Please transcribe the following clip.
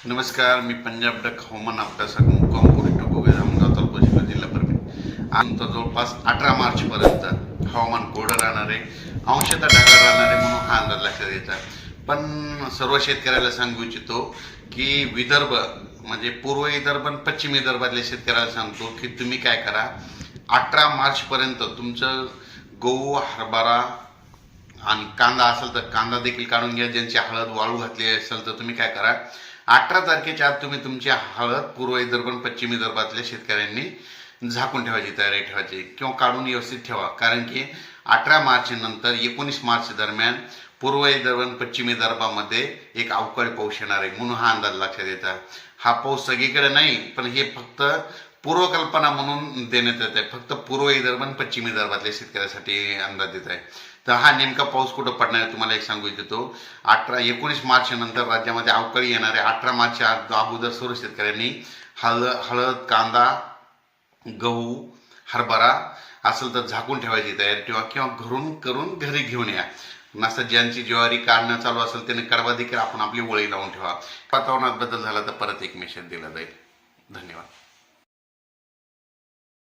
नमस्कार मी पंजाब डक हवामान अभ्यासक मुक्काम पोलीस टोकोगे जामगाव तालुका जिल्हा परभणी. आमचा जवळपास अठरा मार्चपर्यंत हवामान कोरडं राहणार आहे अंशतः ढगाळ राहणार आहे म्हणून हा अंदाज लक्षात द्यायचा पण सर्व शेतकऱ्याला सांगू इच्छितो की विदर्भ म्हणजे पूर्व विदर्भ आणि पश्चिम विदर्भातल्या शेतकऱ्याला सांगतो की तुम्ही काय करा अठरा मार्चपर्यंत तुमचं गहू हरभरा आणि कांदा असेल तर कांदा देखील काढून घ्या. ज्यांची हळद वाळू घातली असेल तर तुम्ही काय करा. अठरा तारखेच्या आत तुम्ही तुमची हळद पूर्व विदर्भ पश्चिम विदर्भातल्या शेतकऱ्यांनी झाकून ठेवायची तयारी ठेवायची किंवा काढून व्यवस्थित ठेवा. कारण की अठरा मार्च नंतर एकोणीस मार्च दरम्यान पूर्व विदर्भ पश्चिमी पश्चिम विदर्भामध्ये एक अवकाळी पाऊस येणार आहे. म्हणून हा अंदाज लक्षात येतात हा पाऊस सगळीकडे नाही पण हे फक्त पूर्वकल्पना म्हणून देण्यात येत आहे. फक्त पूर्व विदर्भ आणि पश्चिम विदर्भातल्या शेतकऱ्यासाठी अंदाज येत आहे. तर हा नेमका पाऊस कुठं पडणार आहे तुम्हाला एक सांगू इच्छितो. अठरा एकोणीस मार्च नंतर राज्यामध्ये अवकाळी येणार आहे अठरा मार्चच्या अगोदर सर्व शेतकऱ्यांनी हळ हळद कांदा गहू हरभरा असेल तर झाकून ठेवायची तयारी ठेवा किंवा घरून करून घरी घेऊन या. नसतं ज्यांची ज्वारी काढणं चालू असेल त्याने कडवा देखील आपण आपली वळी लावून ठेवा. वातावरणात बदल झाला तर परत एक मेसेज दिला जाईल. धन्यवाद.